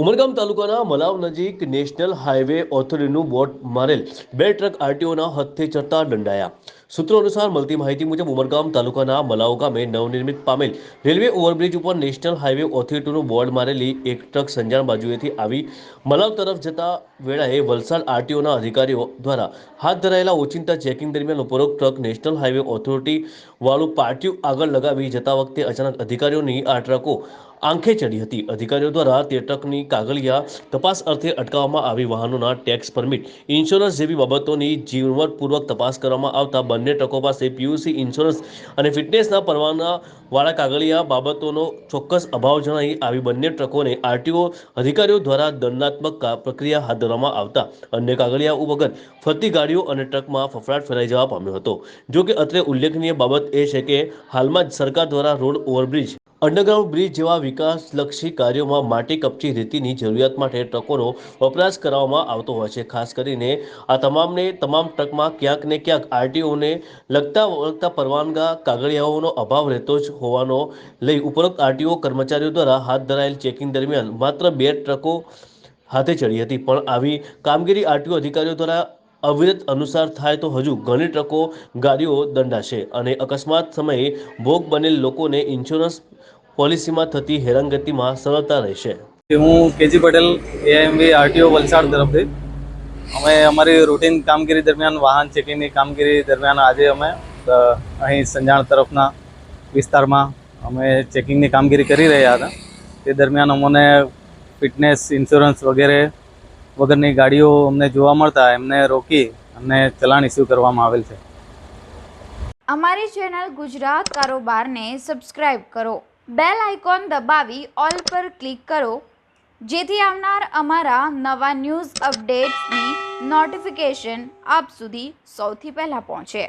ઉમરગામ તાલુકાના મલાવ નજીક national highway ઓથોરિટીનું બોટ મારેલ. બે ટ્રક આરટીઓના હથે ચડતા દંડાયા. સૂત્રો અનુસાર મળતી માહિતી મુજબ ઉમરગામ તાલુકાના મલાવ ગામે નવનિર્મિત પામેલ રેલવે ઓવરબ્રિજ ઉપર નેશનલ હાઈવે ઓથોરિટીનું બોર્ડ મારેલી એક ટ્રક સંજાણ બાજુએથી આવી મલાવ તરફ જતા વેળાએ વલસાડ આરટીઓના અધિકારીઓ દ્વારા હાથ ધરાયેલા ઓચિંતા ચેકિંગ દરમિયાન ઉપરોક્ત ટ્રક નેશનલ હાઈવે ઓથોરિટી વાળું પાટિયું આગળ લગાવી જતા વખતે અચાનક અધિકારીઓની આ ટ્રકો આંખે ચડી હતી. અધિકારીઓ દ્વારા તે ટ્રકની કાગળિયા તપાસ અર્થે અટકાવવામાં આવી વાહનોના ટેક્સ પરમિટ, ઇન્સ્યોરન્સ જેવી બાબતોની ઝીણવટપૂર્વક તપાસ કરવામાં આવતા બંને ટ્રકો પાસે પીયુસી, ઇન્સ્યોરન્સ અને ફિટનેસના પરવાના વાળા કાગળિયા બાબતોનો ચોક્કસ અભાવ જણાઈ આવી બંને ટ્રકોને આરટીઓ અધિકારીઓ દ્વારા દંડાત્મક પ્રક્રિયા હાથ ધરવામાં આવતા અન્ય કાગળિયા વગર ફરતી ગાડીઓ અને ટ્રકમાં ફફડાટ ફેલાઈ જવા પામ્યો હતો. જો કે અત્રે ઉલ્લેખનીય બાબત એ છે કે હાલમાં જ સરકાર દ્વારા રોડ ઓવરબ્રિજ અંડરગ્રાઉન્ડ બ્રિજ જેવા વિકાસલક્ષી કાર્યોમાં માટી કપચી રેતીની જરૂરિયાત માટે ટ્રકોનો વપરાશ કરવામાં આવતો હોય છે. ખાસ કરીને આ તમામને તમામ ટ્રકમાં ક્યાંક ને ક્યાંક આરટીઓને લગતા વળગતા પરવાનગા કાગળિયાઓનો અભાવ રહેતો જ હોવાનો લઈ ઉપરોક્ત આરટીઓ કર્મચારીઓ દ્વારા હાથ ધરાયેલ ચેકિંગ દરમિયાન માત્ર બે ટ્રકો હાથે ચડી હતી. પણ આવી કામગીરી આરટીઓ અધિકારીઓ દ્વારા અવિરત અનુસાર થાય તો હજુ ઘણી ટ્રકો, ગાડીઓ દંડાશે અને અકસ્માત સમયે ભોગ બનેલ લોકોને ઇન્સ્યોરન્સ પોલિસીમાં થતી હેરાનગતિમાં સરળતા રહેશે. હું KG Patel AMV RTO Valsad તરફથી. અમે અમારી રૂટીન કામગીરી દરમિયાન, વાહન ચેકિંગની કામગીરી દરમિયાન આજે અમે અહીં સંજાણ તરફના વિસ્તારમાં અમે ચેકિંગની કામગીરી કરી રહ્યા હતા. તે દરમિયાન અમને ફિટનેસ ઇન્સ્યોરન્સ વગેરે વગરની ગાડીઓ અમને જોવા મળતા એમને રોકી અને ચલાણ ઇસ્યુ કરવામાં આવેલ છે. અમારી ચેનલ ગુજરાત કારોબારને સબસ્ક્રાઇબ કરો, બેલ આઇકોન દબાવી, ઓલ પર ક્લિક કરો, જેથી આવનાર અમારા નવા ન્યૂઝ અપડેટ્સની નોટિફિકેશન આપ સુધી સૌથી પહેલાં પહોંચે.